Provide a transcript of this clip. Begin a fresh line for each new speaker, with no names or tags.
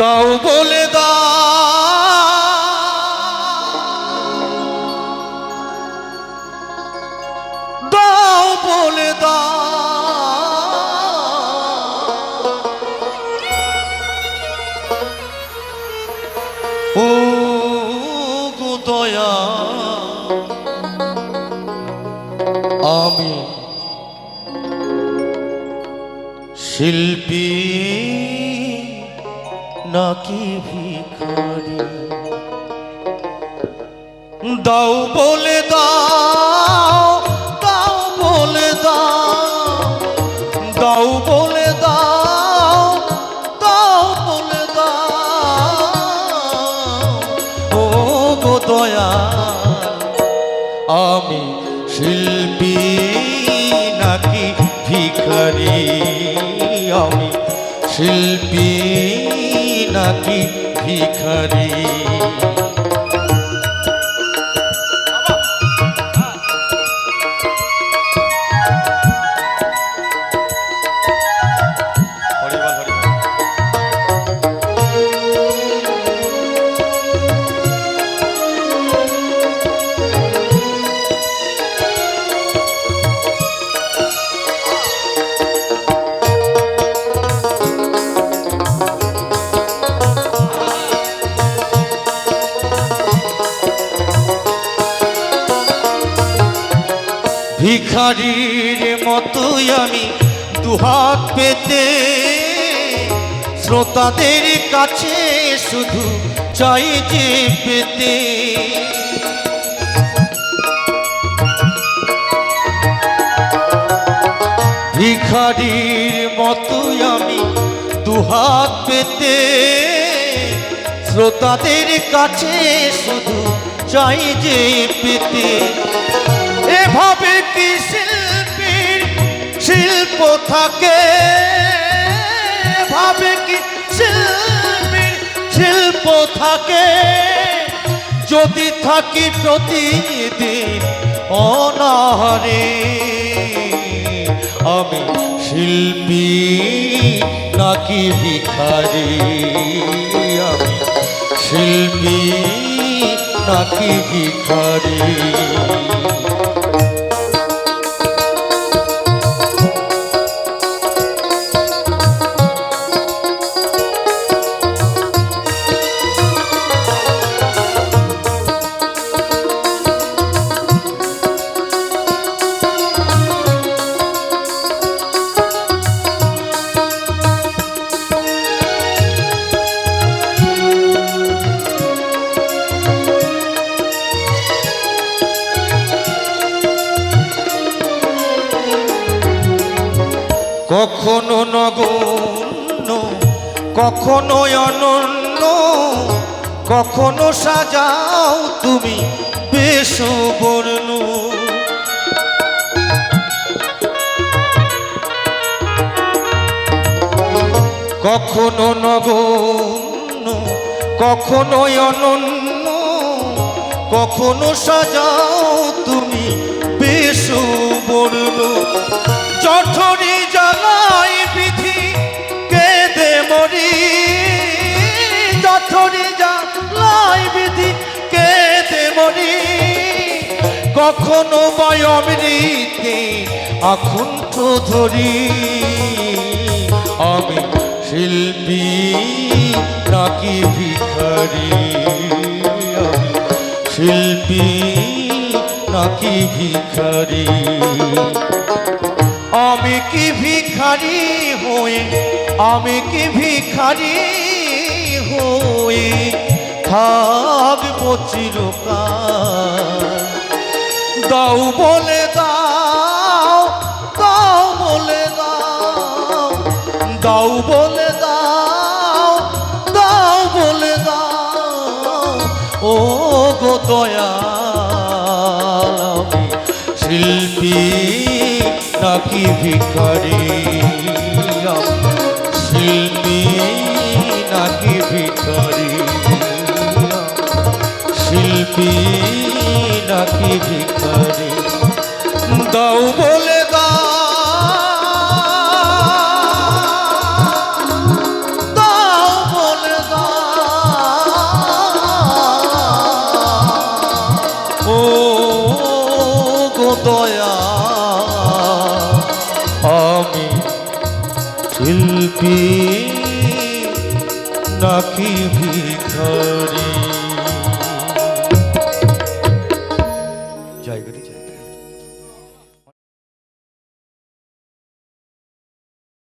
দাও বলে দাও দাও বলে দাও ও দয়া আমি শিল্পী নাকি ভিখারি? দাও বলে দাও দাও বলে দাও দাও বলে দাও দাও বলে দাও। ও গো দয়া আমি শিল্পী নাকি ভিখারি? আমি শিল্পী নাকি ভিখারি? ভিখারির মতোই আমি দুহাত পেতে। শ্রোতাদের কাছে শুধু চাই যে পেতে। ভিখারির মতোই আমি দুহাত পেতে। শ্রোতাদের কাছে শুধু চাই যে পেতে। এভাবে কি শিল্পীর শিল্প থাকে? ভাবে কি শিল্পীর শিল্প থাকে? যদি থাকি প্রতিদিন অনাহারে, আমি শিল্পী নাকি ভিখারি? আমি শিল্পী নাকি ভিখারি? কখনো নগণ্য, কখনো অনন্য, কখনো সাজাও তুমি বেশ বর্ণ। কখনো নগণ্য, কখনো অনন্য, কখনো সাজাও তুমি বেশ বর্ণ। কখনো বয় অমৃতে আকুণ্ঠ ধরি। আমি শিল্পী, নাকি ভিখারি? শিল্পী, নাকি ভিখারি? আমি কি ভিখারি হয়ে আমি কি ভিখারি হয়ে থাকব চিরকাল। দাও বলে দাও দাও বলে দাও দাও বলে দাও দাও বলে দাও। ও গো আমি শিল্পী, নাকি ভিখারি? শিল্পী, নাকি ভিখারি? শিল্পী নাকি ভিখারি। দাও বলে শিল্পী নাকি ভিখারী?